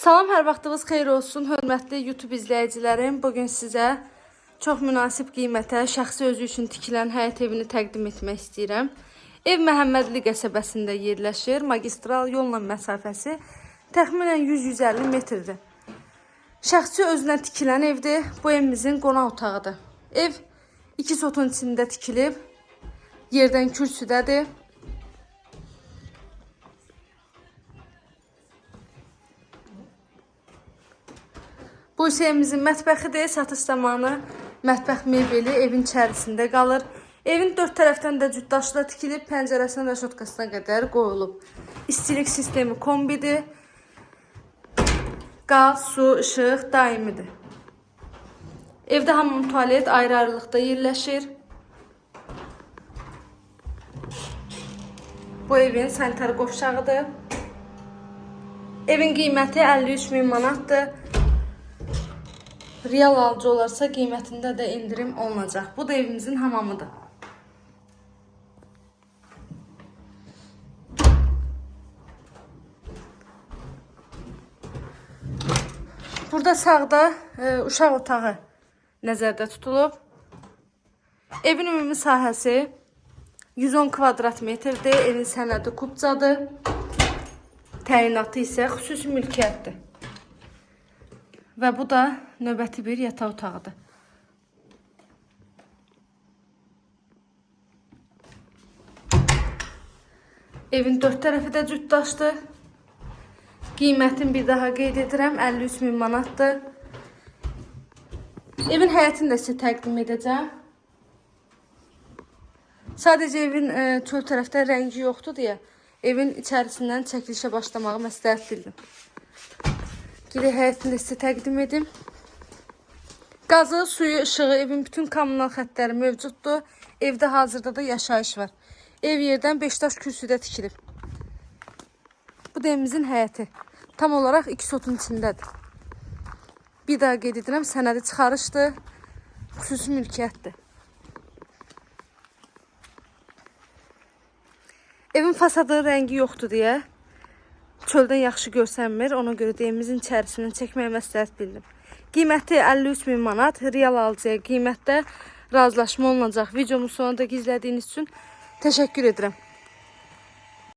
Salam, hər vaxtınız xeyir olsun, hörmətli YouTube izləyicilərim. Bu gün sizə çox münasib qiymətə şəxsi özü üçün tikilən həyət evini təqdim etmək istəyirəm. Ev Məhəmmədli qəsəbəsində yerləşir. Magistral yolla məsafəsi təxminən 100-150 metrdir. Şəxsi özünə tikilən evdir. Bu evimizin qonaq otağıdır. Ev iki sotun içində tikilib. Yerdən kürsüdədir. Bu isə evimizin mətbəxidir. Satış zamanı mətbəx mebeli evin içərisində qalır. Evin dörd tərəfdən də cütdaşla tikilib, pəncərəsinə rəşotkasına qədər qoyulub. İstilik sistemi kombidir. Qaz, su, işıq daimidir. Evdə hamam tualet ayrı-ayrılıqda yerləşir. Bu evin sanitar qovşağıdır. Evin qiyməti 53 min manatdır. Real alıcı olarsa qiymətində də indirim olunacaq. Bu da evimizin hamamıdır. Burada sağda e, uşaq otağı nəzərdə tutulub. Evin ümumi sahəsi 110 kvadrat metrdir. Evin sənədi kubcadır. Təyinatı isə xüsusi mülkiyyətdir. Və bu da növbəti bir yataq otağıdır. Evin dörd tərəfi də cütdaşdır. Qiymətin bir daha qeyd edirəm, 53 min manatdır. Evin həyətini də sizə təqdim edəcəm. Sadəcə evin e, çöl tərəfdə rəngi yoxdur deyə evin içərisindən çəkilişə başlamağı məsləhət bildim. Geri həyətini sizə təqdim edim. Qazı, suyu, işığı, evin bütün kommunal xəttləri mövcuddur. Evdə hazırda da yaşayış var. Ev yerdən 5 daş kürsüdə tikilib. Bu da evimizin. Tam olaraq iki sotun içindədir. Bir daha qeyd edirəm, sənədi çıxarışdır. Xüsusi mülkiyyətdir. Evin fasadı rəngi yoxdur deyə çöldən yaxşı görsənmir. Ona görə də evimizin içərisindən çəkməyə məsləhət bildim. Qiyməti 53 min manat. Real alıcıya qiymətdə razılaşma olunacaq. Videomu sonunda izlədiyiniz üçün təşəkkür edirəm.